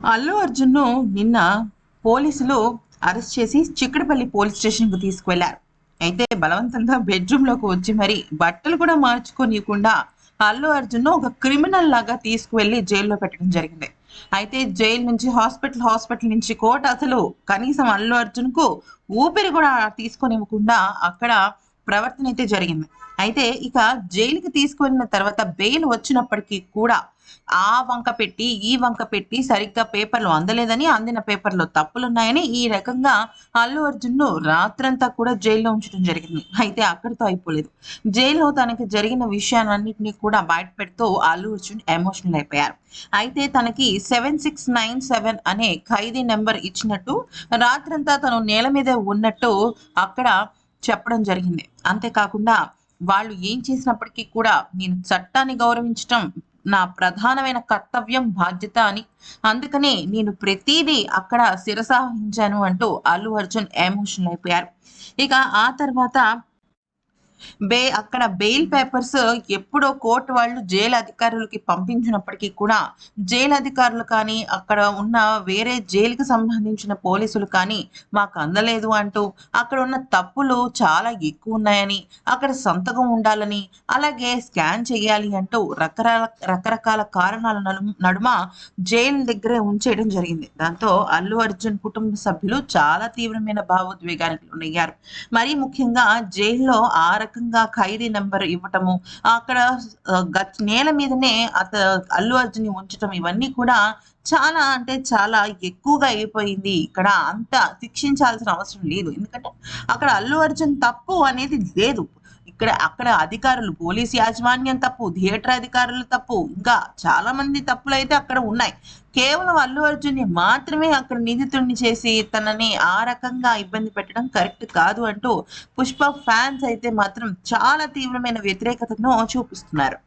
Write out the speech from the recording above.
అల్లు అర్జున్ను నిన్న పోలీసులు అరెస్ట్ చేసి చిక్కడపల్లి పోలీస్ స్టేషన్కు తీసుకువెళ్ళారు. అయితే బలవంతంగా బెడ్రూమ్లోకి వచ్చి మరి బట్టలు కూడా మార్చుకోనియకుండా అల్లు అర్జున్ను ఒక క్రిమినల్ లాగా తీసుకువెళ్ళి జైల్లో పెట్టడం జరిగింది. అయితే జైలు నుంచి హాస్పిటల్ హాస్పిటల్ నుంచి కోర్టు అసలు కనీసం అల్లు అర్జున్కు ఊపిరి కూడా తీసుకొనివ్వకుండా అక్కడ ప్రవర్తన అయితే జరిగింది. అయితే ఇక జైలుకి తీసుకువెళ్ళిన తర్వాత బెయిల్ వచ్చినప్పటికీ కూడా ఆ వంక పెట్టి ఈ వంక పెట్టి సరిగ్గా పేపర్లు అందలేదని అందిన పేపర్లో తప్పులున్నాయని ఈ రకంగా అల్లు అర్జున్ను రాత్రంతా కూడా జైల్లో ఉంచడం జరిగింది. అయితే అక్కడితో అయిపోలేదు. జైల్లో తనకి జరిగిన విషయాలన్నింటినీ కూడా బయట పెడుతూ అల్లు అర్జున్ ఎమోషనల్ అయిపోయారు. అయితే తనకి సెవెన్ సిక్స్ నైన్ సెవెన్ అనే ఖైదీ నెంబర్ ఇచ్చినట్టు రాత్రంతా తను నేల మీద ఉన్నట్టు అక్కడ చెప్పడం జరిగింది. అంతేకాకుండా వాళ్ళు ఏం చేసినప్పటికీ కూడా నేను చట్టాన్ని గౌరవించటం నా ప్రధానమైన కర్తవ్యం బాధ్యత అని. అందుకనే నేను ప్రతిదీ అక్కడ శిరసాహించాను అంటూ అల్లు అర్జున్ ఎమోషనల్ అయిపోయారు. ఇక ఆ తర్వాత బే అక్కడ బెయిల్ పేపర్స్ ఎప్పుడో కోర్టు వాళ్ళు జైలు అధికారులకి పంపించినప్పటికీ కూడా జైలు అధికారులు కానీ అక్కడ ఉన్న వేరే జైలుకి సంబంధించిన పోలీసులు కానీ మాకు అందలేదు అంటూ అక్కడ ఉన్న తప్పులు చాలా ఎక్కువ ఉన్నాయని అక్కడ సంతకం ఉండాలని అలాగే స్కాన్ చేయాలి అంటూ రకరకాల రకరకాల కారణాల నడుమ జైలు దగ్గరే ఉంచేయడం జరిగింది. దాంతో అల్లు అర్జున్ కుటుంబ సభ్యులు చాలా తీవ్రమైన భావోద్వేగానికి లోనయ్యారు. మరీ ముఖ్యంగా జైల్లో ఆ రకంగా ఖైదీ నెంబర్ ఇవ్వటము అక్కడ ఆ, నేల మీదనే అత అల్లు అర్జున్ ఉంచటం ఇవన్నీ కూడా చాలా అంటే చాలా ఎక్కువగా అయిపోయింది. ఇక్కడ అంత శిక్షించాల్సిన అవసరం లేదు. ఎందుకంటే అక్కడ అల్లు అర్జున్ తప్పు అనేది లేదు. ఇక్కడ అక్కడ అధికారులు పోలీస్ యాజమాన్యం తప్పు థియేటర్ అధికారులు తప్పు ఇంకా చాలా మంది తప్పులు అయితే అక్కడ ఉన్నాయి. కేవలం అల్లు అర్జున్ని మాత్రమే అక్కడ నిందితుడిని చేసి తనని ఆ రకంగా ఇబ్బంది పెట్టడం కరెక్ట్ కాదు అంటూ పుష్ప ఫ్యాన్స్ అయితే మాత్రం చాలా తీవ్రమైన వ్యతిరేకతను చూపిస్తున్నారు.